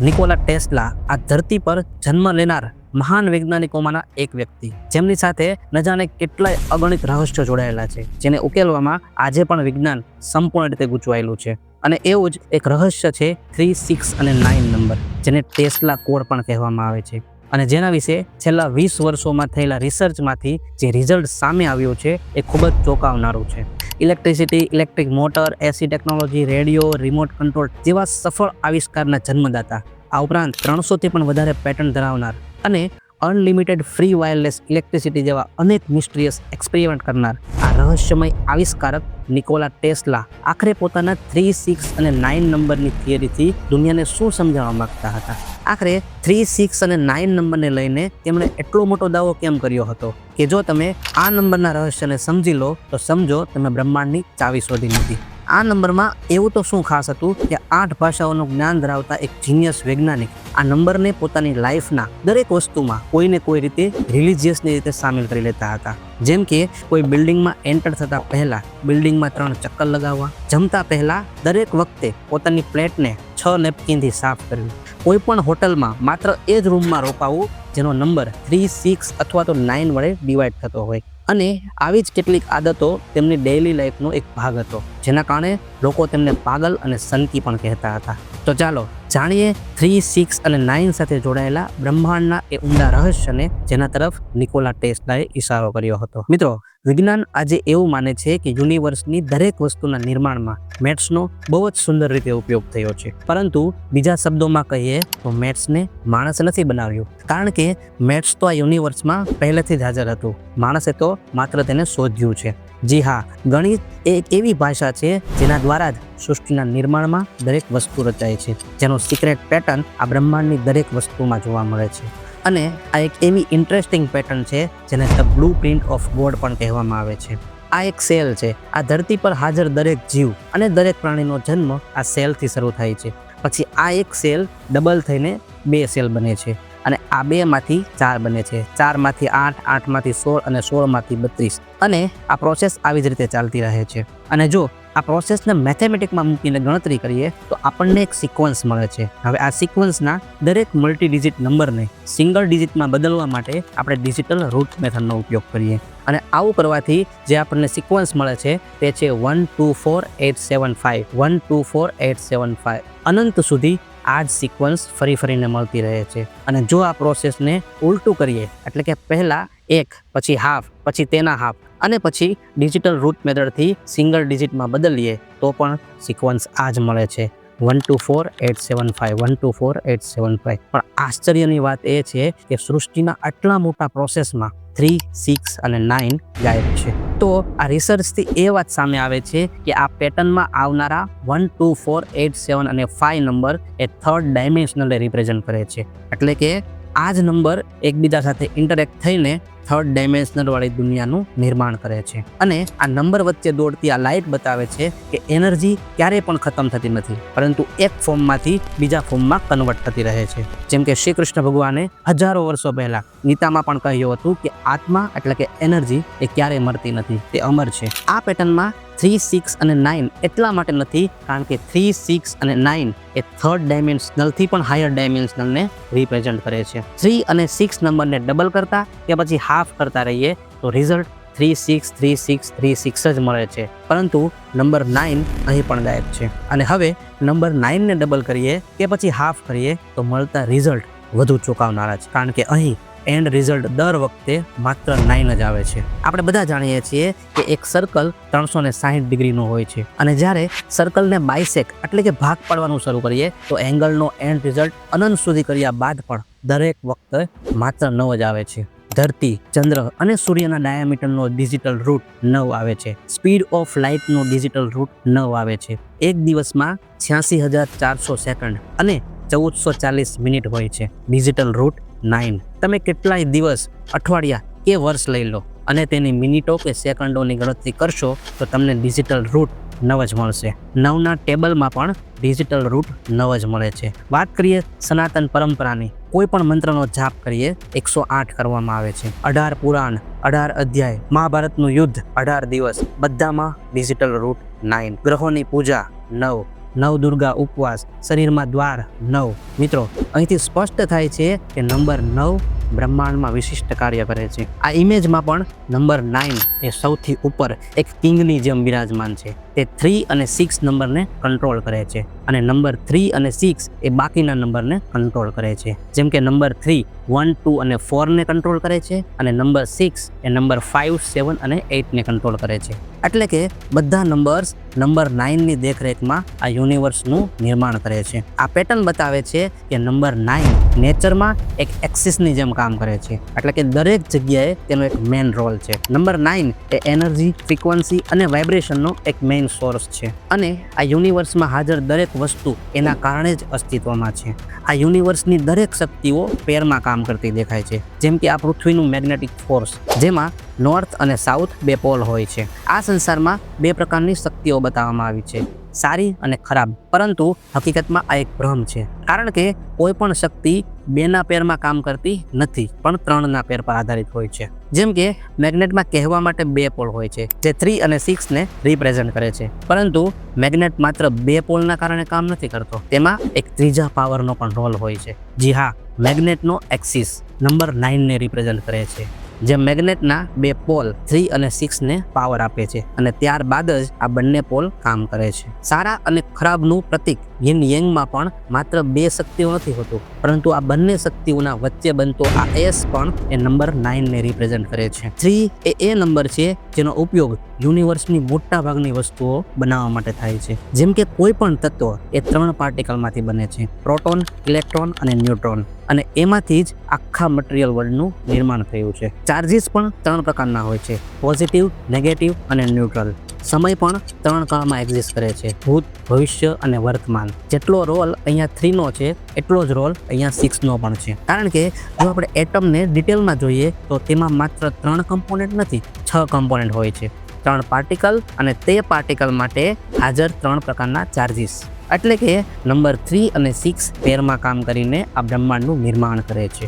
Nikola tesla આ ધરતી પર જન્મ લેનાર મહાન વૈજ્ઞાનિકોમાંના એક વ્યક્તિ. જેમની સાથે ન જાણે કેટલાય અગણિત રહસ્યો જોડાયેલા છે, જેને ઉકેલવામાં આજે પણ વિજ્ઞાન સંપૂર્ણ રીતે ગૂંચવાયેલું છે. અને એવું જ એક રહસ્ય છે, થ્રી, સિક્સ અને નાઇન નંબર, જેને ટેસ્લા કોડ પણ કહેવામાં આવે છે. અને જેના વિશે છેલ્લા વીસ વર્ષોમાં થયેલા રિસર્ચમાંથી જે રિઝલ્ટ સામે આવ્યું છે, એ ખૂબ જ ચોંકાવનારું છે. Electricity, electric motor, AC technology, radio, remote control જેવા સફળ આવિષ્કારના જન્મદાતા. આ ઉપરાંત ત્રણસોથી પણ વધારે પેટર્ન ધરાવનાર અને અનલિમિટેડ ફ્રી વાયરલેસ ઇલેક્ટ્રિસિટી જેવા અનેક મિસ્ટ્રિયસ એક્સપેરિમેન્ટ કરનાર આ રહસ્યમય આવિષ્કારક નિકોલા ટેસ્લા આખરે પોતાના થ્રી સિક્સ અને નાઇન નંબરની થિયરીથી દુનિયાને શું સમજાવવા માંગતા હતા? આખરે થ્રી સિક્સ અને નાઇન નંબરને લઈને તેમણે એટલો મોટો દાવો કેમ કર્યો હતો કે જો તમે આ નંબરના રહસ્યને સમજી લો, તો સમજો તમે બ્રહ્માંડની ચાવી શોધી લીધી. આ નંબરમાં એવું તો શું ખાસ હતું કે આઠ ભાષાઓનું જ્ઞાન ધરાવતા એક જીનિયસ વૈજ્ઞાનિક આ નંબરને પોતાની લાઈફના દરેક વસ્તુમાં કોઈને કોઈ રીતે રિલિજિયસની રીતે સામેલ કરી લેતા હતા. જેમ કે કોઈ બિલ્ડિંગમાં એન્ટર થતાં પહેલાં બિલ્ડિંગમાં ત્રણ ચક્કર લગાવવા, જમતા પહેલાં દરેક વખતે પોતાની પ્લેટને છ નેપકિનથી સાફ કરવી. કોઈ પણ હોટલમાં માત્ર એ જ રૂમમાં રોકાવું જેનો નંબર થ્રી, સિક્સ અથવા તો નાઇન વડે ડિવાઈડ થતો હોય. અને આવી જ કેટલીક આદતો તેમની ડેઇલી લાઈફનો એક ભાગ હતો, જેના કારણે લોકો તેમને પાગલ અને સંતી પણ કહેતા હતા. તો ચાલો જાણીએ થ્રી સિક્સ અને નાઇન સાથે જોડાયેલા બ્રહ્માંડના એ ઊંડા રહસ્યને જેના તરફ નિકોલા ટેસ્લાએ ઇશારો કર્યો હતો. મિત્રો વિજ્ઞાન આજે એવું માને છે કે યુનિવર્સની દરેક વસ્તુના નિર્માણમાં મેથ્સનો બહુ જ સુંદર રીતે ઉપયોગ થયો છે. પરંતુ બીજા શબ્દોમાં કહીએ તો મેથ્સને માણસ નથી બનાવ્યું. કારણ કે મેથ્સ તો આ યુનિવર્સમાં પહેલેથી જ હાજર હતું. માણસે તો માત્ર તેને શોધ્યું છે. જી હા, ગણિત એક એવી ભાષા છે જેના દ્વારા જ સૃષ્ટિના નિર્માણમાં દરેક વસ્તુ રચાય છે. જેનો સિક્રેટ પેટર્ન આ બ્રહ્માંડની દરેક વસ્તુમાં જોવા મળે છે. અને આ એક એવી ઇન્ટરેસ્ટિંગ પેટર્ન છે, જેને the blueprint of God પણ કહેવામાં આવે છે. આ એક સેલ છે. આ ધરતી પર હાજર દરેક જીવ અને દરેક પ્રાણીનો જન્મ આ સેલથી શરૂ થાય છે. પછી આ એક સેલ ડબલ થઈને બે સેલ બને છે. અને આ બેમાંથી ચાર બને છે. ચારમાંથી આઠ, આઠમાંથી સોળ અને સોળમાંથી બત્રીસ. અને આ પ્રોસેસ આવી જ રીતે ચાલતી રહે છે. અને જો આ પ્રોસેસને મેથેમેટિકમાં મૂકીને ગણતરી કરીએ, તો આપણને એક સિક્વન્સ મળે છે. હવે આ સિક્વન્સના દરેક મલ્ટી ડિજિટ નંબરને સિંગલ ડિજિટમાં બદલવા માટે આપણે ડિજિટલ રૂટ મેથડનો ઉપયોગ કરીએ. અને આવું કરવાથી જે આપણને સિક્વન્સ મળે છે, તે છે one two four eight seven five one two four eight seven five અનંત સુધી આ જ સિક્વન્સ ફરી ફરીને મળતી રહે છે. અને જો આ પ્રોસેસને ઉલટું કરીએ, એટલે કે પહેલાં એક, પછી હાફ પછી તેના હાફ અને પછી ડિજિટલ રૂટ મેથડથી સિંગલ ડિજિટમાં બદલીએ, તો પણ સિક્વન્સ આ જ મળે છે. One two four eight seven five one two four eight seven five પણ આશ્ચર્યની વાત એ છે કે સૃષ્ટિના આટલા મોટા પ્રોસેસમાં થ્રી સિક્સ અને નાઇન ગાયબ છે. તો આ રિસર્ચથી એ વાત સામે આવે છે કે આ પેટર્નમાં આવનારા one two four eight seven અને ફાઇવ નંબર એ થર્ડ ડાયમેન્શનલે રિપ્રેઝન્ટ કરે છે. એટલે કે આ જ નંબર એકબીજા સાથે ઇન્ટરેક્ટ થઈને થર્ડ ડાયમેન્શનલ વાળી દુનિયાનું નિર્માણ કરે છે. અને આ નંબર વચ્ચે દોડતી આ લાઇટ બતાવે છે કે એનર્જી ક્યારેય પણ ખતમ થતી નથી, પરંતુ એક ફોર્મમાંથી બીજા ફોર્મમાં કન્વર્ટ થતી રહે છે. જેમ કે શ્રી કૃષ્ણ ભગવાને હજારો વર્ષો પહેલા ગીતામાં પણ કહ્યું હતું કે આત્મા એટલે કે એનર્જી એ ક્યારેય મરતી નથી, તે અમર છે. આ પેટર્નમાં થ્રી સિક્સ અને નાઇન એટલા માટે નથી, કારણ કે થ્રી સિક્સ અને નાઇન એ થર્ડ ડાયમેન્શનલથી પણ હાયર ડાયમેન્શનલને રિપ્રેઝન્ટ કરે છે. થ્રી અને સિક્સ નંબરને ડબલ કરતા, કે પછી હાફ કરતા રહીએ, તો result three six three six three six જ મળે છે. પરંતુ નંબર નાઇન અહીં પણ ગાયબ છે. અને હવે નંબર નાઇનને ડબલ કરીએ કે પછી હાફ કરીએ, તો મળતા રિઝલ્ટ વધુ ચોંકાવનારા છે. કારણ કે અહીં એન્ડ રિઝલ્ટ દર વખતે માત્ર નાઇન જ આવે છે. આપણે બધા જાણીએ છીએ કે એક સર્કલ ત્રણસો ને સાહીઠ ડિગ્રીનું હોય છે. અને જ્યારે સર્કલને બાયસેક એટલે કે ભાગ પાડવાનું શરૂ કરીએ, તો એંગલનો એન્ડ રિઝલ્ટ અનંત સુધી કર્યા બાદ પણ દરેક વખતે માત્ર નવ જ આવે છે. ધરતી, ચંદ્ર અને સૂર્યના ડાયામીટરનો ડિજિટલ રૂટ નવ આવે છે. સ્પીડ ઓફ લાઇટનો ડિજિટલ રૂટ નવ આવે છે. એક દિવસમાં છ્યાસી હજાર ચારસો સેકન્ડ અને ચૌદસો ચાલીસ મિનિટ હોય છે. ડિજિટલ રૂટ નાઇન તમે કેટલાય દિવસ, અઠવાડિયા કે વર્ષ લઈ લો અને તેની મિનિટો કે સેકન્ડોની ગણતરી કરશો તો તમને ડિજિટલ રૂટ નવ જ મળશે. નવના ટેબલમાં પણ ડિજિટલ રૂટ નવ જ મળે છે. વાત કરીએ સનાતન પરંપરાની. કોઈ પણ મંત્રનો જાપ કરીએ એકસો આઠ કરવામાં આવે છે. અઢાર પુરાણ, અઢાર અધ્યાય, મહાભારતનું યુદ્ધ, અઢાર દિવસ, બધામાં ડિજિટલ રૂટ નાઇન ગ્રહોની પૂજા નવ. નવ દુર્ગા ઉપવાસ, શરીરમાં દ્વાર નવ. મિત્રો, અહીંથી સ્પષ્ટ થાય છે કે નંબર નવ બ્રહ્માંડમાં વિશિષ્ટ કાર્ય કરે છે. આ ઇમેજમાં પણ નંબર નાઇન એ સૌથી ઉપર એક કિંગની જેમ બિરાજમાન છે. તે થ્રી અને સિક્સ નંબરને કંટ્રોલ કરે છે અને નંબર થ્રી અને સિક્સ એ બાકીના નંબરને કંટ્રોલ કરે છે. જેમ કે નંબર થ્રી વન ટુ અને ફોરને કંટ્રોલ કરે છે અને નંબર સિક્સ એ નંબર ફાઇવ સેવન અને એઇટને કંટ્રોલ કરે છે. એટલે કે બધા નંબર્સ નંબર નાઇનની દેખરેખમાં આ યુનિવર્સનું નિર્માણ કરે છે. આ પેટર્ન બતાવે છે કે નંબર નાઇન નેચરમાં એક એક્સિસની જેમ કામ કરે છે. એટલે કે દરેક જગ્યાએ તેનો એક મેઇન રોલ છે. નંબર નાઇન એ એનર્જી, ફ્રીક્વન્સી અને વાઇબ્રેશનનો એક મેઇન સોર્સ છે. અને આ યુનિવર્સમાં હાજર દરેક વસ્તુ એના કારણે જ અસ્તિત્વમાં છે. આ યુનિવર્સની દરેક શક્તિઓ પેરમાં કામ કરતી દેખાય છે. જેમ કે આ પૃથ્વીનું મેગ્નેટિક ફોર્સ, જેમાં નોર્થ અને સાઉથ બે પોલ હોય છે. આ સંસારમાં બે પ્રકારની શક્તિઓ બતાવવામાં આવી છે, સારી અને ખરાબ. પરંતુ હકીકતમાં આ એક ભ્રમ છે. કારણ કે કોઈ પણ શક્તિ બેના પેરમાં કામ કરતી નથી, પણ ત્રણના પેર પર આધારિત હોય છે. જેમ કે, મેગ્નેટમાં કહેવા માટે બે પોલ હોય છે, જે થ્રી અને સિક્સને રિપ્રેઝેન્ટ કરે છે. પરંતુ, મેગ્નેટ માત્ર બે પોલના કારણે કામ નથી કરતો, તેમાં એક ત્રીજા પાવરનો પણ રોલ હોય છે. જી હા, મેગ્નેટનો એક્સિસ નંબર નાઇનને રિપ્રેઝેન્ટ કરે છે. જે મેગ્નેટના બે પોલ થ્રી અને સિક્સને પાવર આપે છે. અને ત્યારબાદ જ આ બંને પોલ કામ કરે છે. સારા અને ખરાબનું પ્રતીક યિન યંગમાં પણ માત્ર બે શક્તિઓ નથી હોતું, પરંતુ આ બંને શક્તિઓના વચ્ચે બનતો આ એસ પણ એ નંબર નાઇનને રિપ્રેઝેન્ટ કરે છે. થ્રી એ એ નંબર છે, જેનો ઉપયોગ યુનિવર્સની મોટા ભાગની વસ્તુઓ બનાવવા માટે થાય છે. જેમ કે કોઈ પણ તત્વ એ ત્રણ પાર્ટિકલમાંથી બને છે પ્રોટોન ઇલેક્ટ્રોન અને ન્યુટ્રોન અને એમાંથી જ આખા મટીરિયલ વર્લ્ડનું નિર્માણ થયું છે. ચાર્જીસ પણ ત્રણ પ્રકારના હોય છે. પોઝિટિવ નેગેટિવ અને ન્યુટ્રલ સમય પણ ત્રણ કાળમાં એક્ઝિસ્ટ કરે છે. ભૂત, ભવિષ્ય અને વર્તમાન. જેટલો રોલ અહીંયા થ્રીનો છે, એટલો જ રોલ અહીંયા સિક્સનો પણ છે. કારણ કે જો આપણે એટમને ડિટેલમાં જોઈએ, તો તેમાં માત્ર ત્રણ કમ્પોનેન્ટ નથી, છ કમ્પોનેન્ટ હોય છે. ત્રણ પાર્ટિકલ અને તે પાર્ટિકલ માટે હાજર ત્રણ પ્રકારના ચાર્જીસ એટલે કે નંબર થ્રી અને સિક્સ પેરમાં કામ કરીને આ બ્રહ્માંડનું નિર્માણ કરે છે.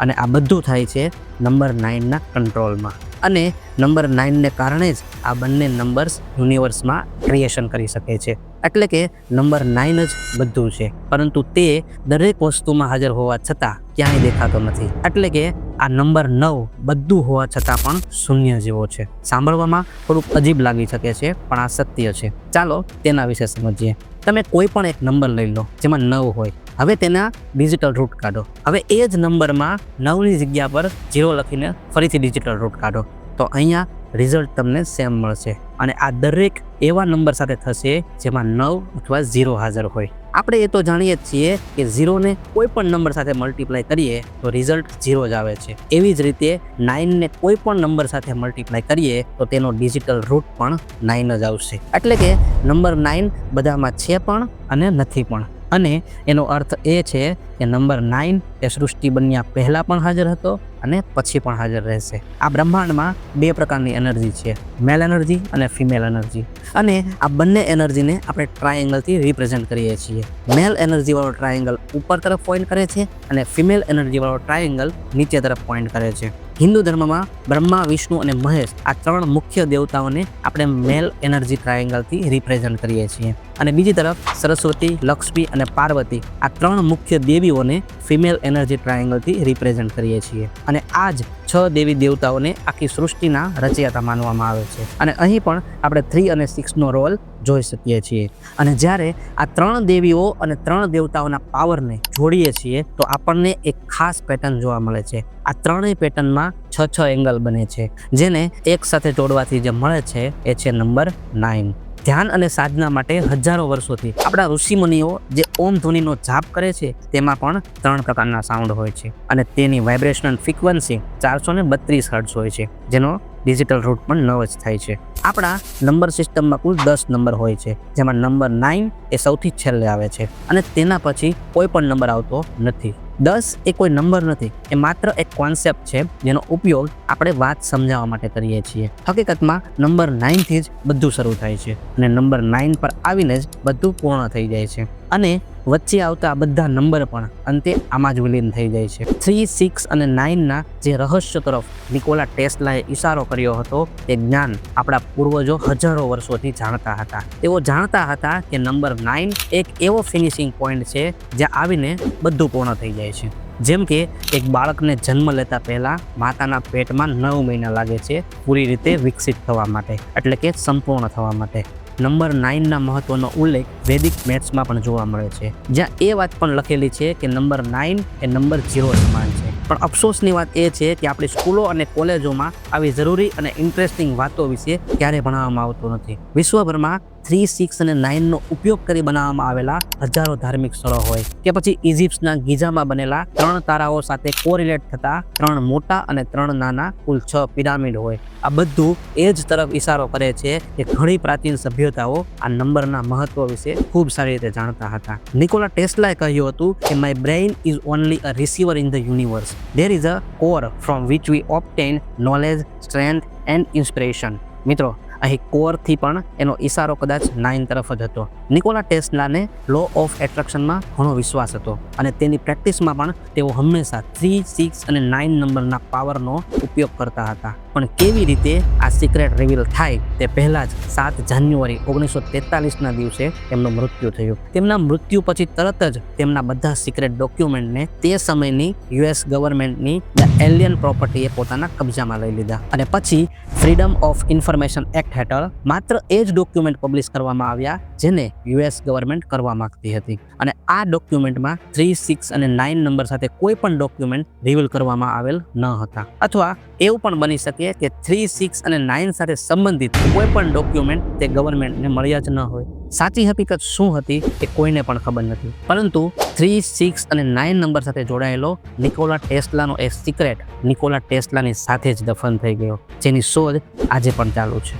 અને આ બધું થાય છે નંબર નાઇનના કંટ્રોલમાં. અને નંબર નાઇનને કારણે જ આ બંને નંબર્સ યુનિવર્સમાં ક્રિએશન કરી શકે છે. એટલે કે નંબર નાઇન જ બધું છે. પરંતુ તે દરેક વસ્તુમાં હાજર હોવા છતાં ક્યાંય દેખાતો નથી. એટલે કે આ નંબર નવ બધું હોવા છતાં પણ શૂન્ય જેવો છે. સાંભળવામાં થોડુંક અજીબ લાગી શકે છે, પણ આ સત્ય છે. ચાલો તેના વિશે સમજીએ. તમે કોઈ પણ એક નંબર લઈ લો જેમાં નવ હોય. હવે તેના ડિજિટલ રૂટ કાઢો. હવે એ જ નંબરમાં નવની જગ્યા પર ઝીરો લખીને ફરીથી ડિજિટલ રૂટ કાઢો. તો અહીંયા રિઝલ્ટ તમને સેમ મળશે. અને આ દરેક એવા નંબર સાથે થશે જેમાં નવ અથવા ઝીરો હાજર હોય. આપણે એ તો જાણીએ જ છીએ કે ઝીરોને કોઈ પણ નંબર સાથે મલ્ટીપ્લાય કરીએ તો રિઝલ્ટ ઝીરો જ આવે છે. એવી જ રીતે નાઇનને કોઈ પણ નંબર સાથે મલ્ટીપ્લાય કરીએ તો તેનો ડિજિટલ રૂટ પણ નાઇન જ આવશે. એટલે કે નંબર નાઇન બધામાં છે પણ અને નથી પણ. અને એનો અર્થ એ છે કે નંબર નાઇન એ સૃષ્ટિ બન્યા પહેલાં પણ હાજર હતો અને પછી પણ હાજર રહેશે. આ બ્રહ્માંડમાં બે પ્રકારની એનર્જી છે મેલ એનર્જી અને ફિમેલ એનર્જી અને આ બંને એનર્જીને આપણે ટ્રાયેંગલથી રિપ્રેઝેન્ટ કરીએ છીએ. મેલ એનર્જીવાળો ટ્રાયેંગલ ઉપર તરફ પોઈન્ટ કરે છે અને ફિમેલ એનર્જીવાળો ટ્રાયેંગલ નીચે તરફ પોઈન્ટ કરે છે. હિન્દુ ધર્મમાં બ્રહ્મા, વિષ્ણુ અને મહેશ આ ત્રણ મુખ્ય દેવતાઓને આપણે મેલ એનર્જી ટ્રાયેંગલથી રિપ્રેઝેન્ટ કરીએ છીએ. અને બીજી તરફ સરસ્વતી, લક્ષ્મી અને પાર્વતી આ ત્રણ મુખ્ય દેવીઓને ફિમેલ એનર્જી ટ્રાયેંગલથી રિપ્રેઝેન્ટ કરીએ છીએ. અને આ જ છ દેવી દેવતાઓને આખી સૃષ્ટિના રચયતા માનવામાં આવે છે. અને અહીં પણ આપણે થ્રી અને સિક્સનો રોલ જોઈ શકીએ છીએ. અને જ્યારે આ ત્રણ દેવીઓ અને ત્રણ દેવતાઓના પાવરને જોડીએ છીએ, તો આપણને એક ખાસ પેટર્ન જોવા મળે છે. આ ત્રણેય પેટર્નમાં છ છ એંગલ બને છે, જેને એક સાથે જોડવાથી જે મળે છે એ છે નંબર નાઇન ધ્યાન અને સાધના માટે હજારો વર્ષોથી આપણા ઋષિમુનિઓ જે ઓમ ધ્વનિનો જાપ કરે છે, તેમાં પણ ત્રણ પ્રકારના સાઉન્ડ હોય છે. અને તેની વાઇબ્રેશનલ ફ્રીક્વન્સી ચારસો ને બત્રીસ હર્ટ્સ હોય છે, જેનો ડિજિટલ રૂટ પણ નવ જ થાય છે. આપણા નંબર સિસ્ટમમાં કુલ દસ નંબર હોય છે, જેમાં નંબર નાઇન એ સૌથી છેલ્લે આવે છે અને તેના પછી કોઈ પણ નંબર આવતો નથી. દસ એ કોઈ નંબર નથી, એ માત્ર એક કોન્સેપ્ટ છે, જેનો ઉપયોગ આપણે વાત સમજાવવા માટે કરીએ છીએ. હકીકતમાં નંબર નાઇનથી જ બધું શરૂ થાય છે અને નંબર નાઇન પર આવીને જ બધું પૂર્ણ થઈ જાય છે. અને વચ્ચે આવતા બધા નંબર પણ અંતે આમાં જ વિલીન થઈ જાય છે. થ્રી, સિક્સ અને નાઇનના જે રહસ્ય તરફ નિકોલા ટેસ્લાએ ઇશારો કર્યો હતો તે જ્ઞાન આપણા પૂર્વજો હજારો વર્ષોથી જાણતા હતા. તેઓ જાણતા હતા કે નંબર નાઇન એક એવો ફિનિશિંગ પોઈન્ટ છે જ્યાં આવીને બધું પૂર્ણ થઈ જાય છે. જેમ કે એક બાળકને જન્મ લેતા પહેલાં માતાના પેટમાં નવ મહિના લાગે છે પૂરી રીતે વિકસિત થવા માટે, એટલે કે સંપૂર્ણ થવા માટે. નંબર નાઇનના મહત્વનો ઉલ્લેખ વૈદિક મેથ્સમાં પણ જોવા મળે છે. જ્યાં એ વાત પણ લખેલી છે કે નંબર નાઇન એ નંબર ઝીરો સમાન છે. પણ અફસોસની વાત એ છે કે આપણી સ્કૂલો અને કોલેજોમાં આવી જરૂરી અને ઇન્ટરેસ્ટિંગ વાતો વિશે ક્યારે ભણાવવામાં આવતું નથી. વિશ્વભરમાં થ્રી, સિક્સ અને નાઇનનો ઉપયોગ કરી બનાવવામાં આવેલા હજારો ધાર્મિક સ્થળો હોય. કે પછી ઇજિપ્તના ગીઝામાં બનેલા ત્રણ તારાઓ સાથે કોરિલેટ થતા ત્રણ મોટા અને ત્રણ નાના કુલ છ પિરામિડ હોય. આ બધું એ જ તરફ ઇશારો કરે છે કે ઘણી પ્રાચીન સભ્યતાઓ આ નંબરના મહત્વ વિશે ખૂબ સારી રીતે જાણતા હતા. નિકોલા ટેસ્લાએ કહ્યું હતું કે my brain is only a receiver in the universe there is a core from which we obtain knowledge strength and inspiration મિત્રો અહીં કોરથી પણ એનો ઇશારો કદાચ નાઇન તરફ જ હતો. નિકોલા ટેસ્લાને લો ઓફ એટ્રેક્શનમાં ઘણો વિશ્વાસ હતો અને તેની પ્રેક્ટિસમાં પણ તેઓ હંમેશા થ્રી સિક્સ અને નાઇન નંબરના પાવરનો ઉપયોગ કરતા હતા. પણ કેવી રીતે આ સિક્રેટ રિવીલ થાય તે પહેલાં જ સાત જાન્યુઆરી ઓગણીસો તેતાલીસના દિવસે તેમનું મૃત્યુ થયું. તેમના મૃત્યુ પછી તરત જ તેમના બધા સિક્રેટ ડોક્યુમેન્ટને તે સમયની યુએસ ગવર્મેન્ટની ધ એલિયન પ્રોપર્ટીએ પોતાના કબજામાં લઈ લીધા. અને પછી ફ્રીડમ ઓફ ઇન્ફોર્મેશન એક્ટ હેઠળ માત્ર એ જ ડોક્યુમેન્ટ પબ્લિશ કરવામાં આવ્યા જેને યુએસ ગવર્મેન્ટ કરવા માંગતી હતી. અને આ ડોક્યુમેન્ટમાં થ્રી સિક્સ અને નાઇન નંબર સાથે કોઈ પણ ડોક્યુમેન્ટ રિવીલ કરવામાં આવેલ ન હતા. અથવા એવું પણ બની શકે કે થ્રી સિક્સ અને નાઇન સાથે સંબંધિત કોઈ પણ ડોક્યુમેન્ટ તે ગવર્મેન્ટને મળ્યા જ ન હોય. સાચી હકીકત શું હતી એ કોઈને પણ ખબર નથી. પરંતુ થ્રી સિક્સ અને નાઇન નંબર સાથે જોડાયેલો નિકોલા ટેસ્લાનો એ સિક્રેટ નિકોલા ટેસ્લાની સાથે જ દફન થઈ ગયો, જેની શોધ આજે પણ ચાલુ છે.